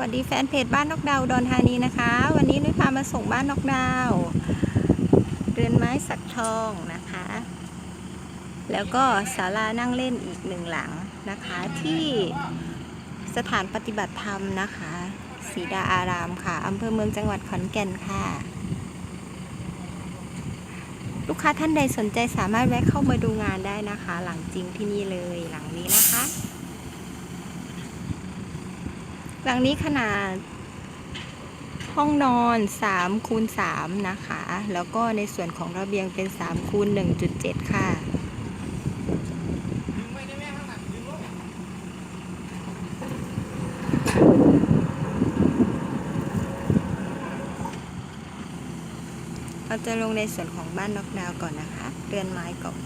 วัสดีแฟนเพจบ้านนกดาวดอนธานีนะคะ วันนี้นุ้ยพามาส่งบ้านนกดาว เรือนไม้สักทองนะคะ แล้วก็ศาลานั่งเล่นอีกหนึ่งหลังนะคะ ที่สถานปฏิบัติธรรมนะคะศรีดาอารามค่ะอำเภอเมืองจังหวัดขอนแก่นค่ะ ลูกค้าท่านใดสนใจสามารถแวะเข้ามาดูงานได้นะคะ หลังจริงที่นี่เลยหลังนี้นะคะ หลังนี้ขนาดห้องนอน3คูณ3นะคะ แล้วก็ในส่วนของระเบียงเป็น3คูณ1.7 ค่ะ เราจะลงในส่วนของบ้านนอกดาวก่อนนะคะ เรือนไม้ก่อน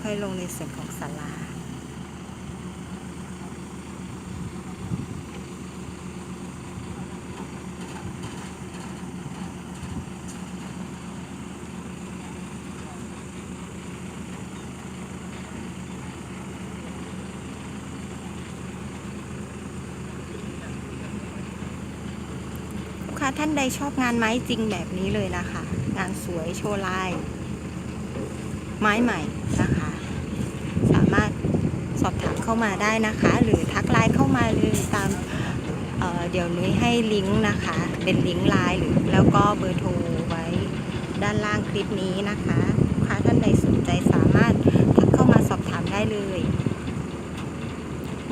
ค่อยลงในส่วนของศาลา ท่านใดชอบงานไม้จริงแบบนี้เลยนะคะ งานสวยโชว์ลาย ไม้ใหม่นะคะ สามารถสอบถามเข้ามาได้นะคะ หรือทักไลน์เข้ามาเลยตามเเดี๋ยวนุ้ยให้ลิงก์นะคะ เป็นลิงก์ไลน์หรือแล้วก็เบอร์โทรไว้ด้านล่างคลิปนี้นะคะลูกค้าท่านใดสนใจสามารถทักเข้ามาสอบถามได้เลย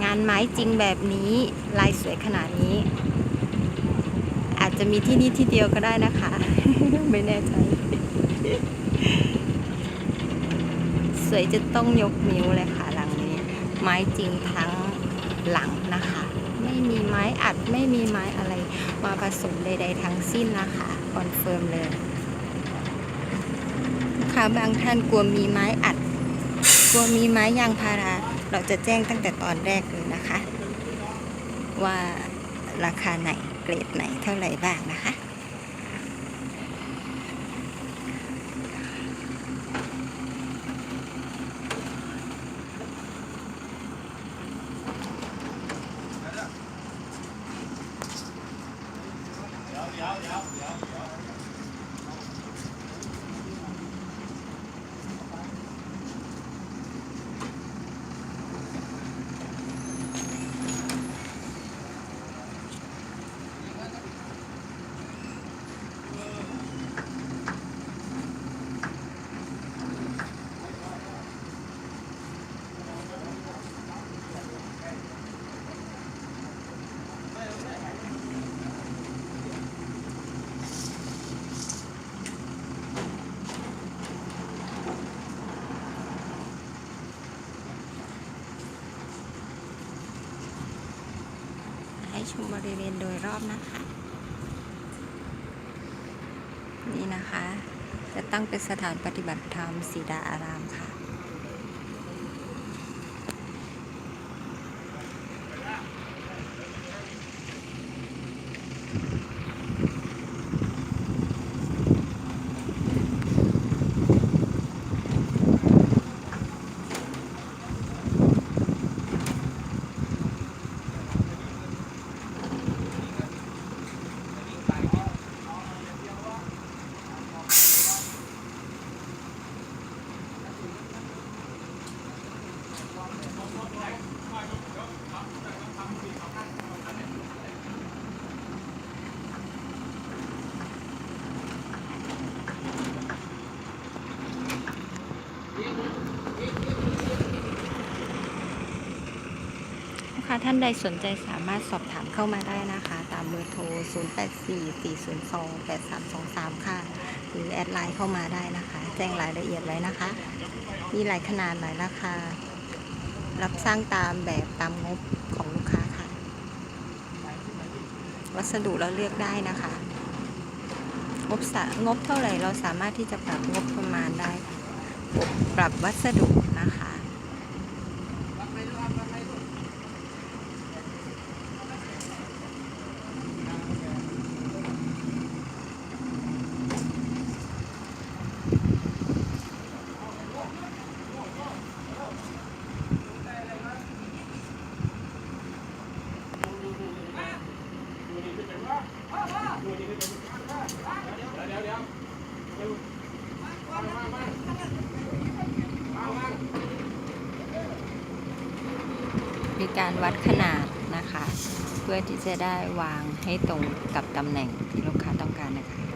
งานไม้จริงแบบนี้ลายสวยขนาดนี้ จะมีที่นี่ที่เดียวก็ได้นะคะ ไม่แน่ใจ สวยจะต้องยกนิ้วเลยค่ะหลังนี้ ไม้จริงทั้งหลังนะคะ ไม่มีไม้อัดไม่มีไม้อะไร มาผสมใด ๆ ทั้งสิ้นนะคะคอนเฟิร์มเลยค้าบางท่านกลัวมีไม้อัด กลัวมีไม้ยางพารา เราจะแจ้งตั้งแต่ตอนแรกเลยนะคะ ว่าราคาไหน เกรดไหนเท่าไหร่บ้างนะคะ ให้ ชมบริเวณโดยรอบนะคะ นี่นะคะ จะตั้งเป็นสถานปฏิบัติธรรมสีดาอารามค่ะ ท่านใดสนใจสามารถสอบถามเข้ามาได้นะคะ ตามเบอร์โทร 0844028323 ค่ะ หรือแอดไลน์เข้ามาได้นะคะ แจ้งรายละเอียดไว้นะคะ มีหลายขนาดหลายราคา รับสร้างตามแบบตามงบของลูกค้าค่ะ วัสดุเราเลือกได้นะคะ งบงบเท่าไหร่เราสามารถที่จะปรับงบประมาณได้ ปรับวัสดุ คะมีการวัดขนาดนะคะ เพื่อที่จะได้วางให้ตรงกับตำแหน่งที่ลูกค้าต้องการนะคะ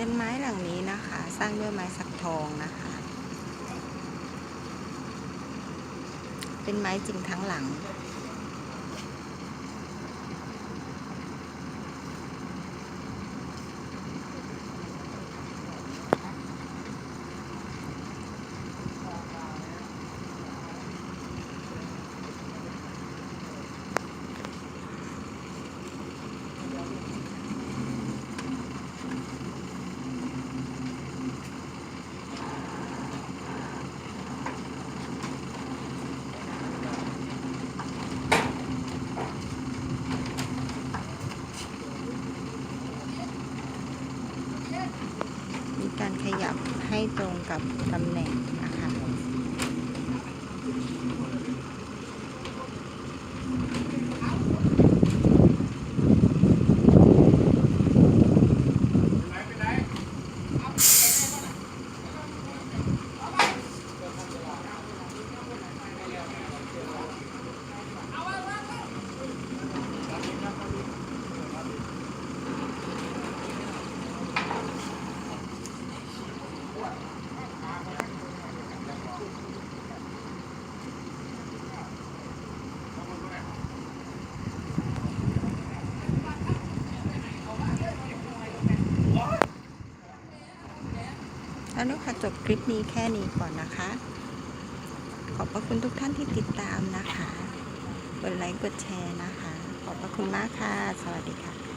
เส้นไม้หลังนี้นะคะ สร้างด้วยไม้สักทองนะคะ เป็นไม้จริงทั้งหลัง มีับให้ตรงกับตำแหน่งนะ แล้วนุค่ะจบคลิปนี้แค่นี้ก่อนนะคะ ขอบพระคุณทุกท่านที่ติดตามนะคะ กดไลค์กดแชร์นะคะ ขอบพระคุณมากค่ะ สวัสดีค่ะ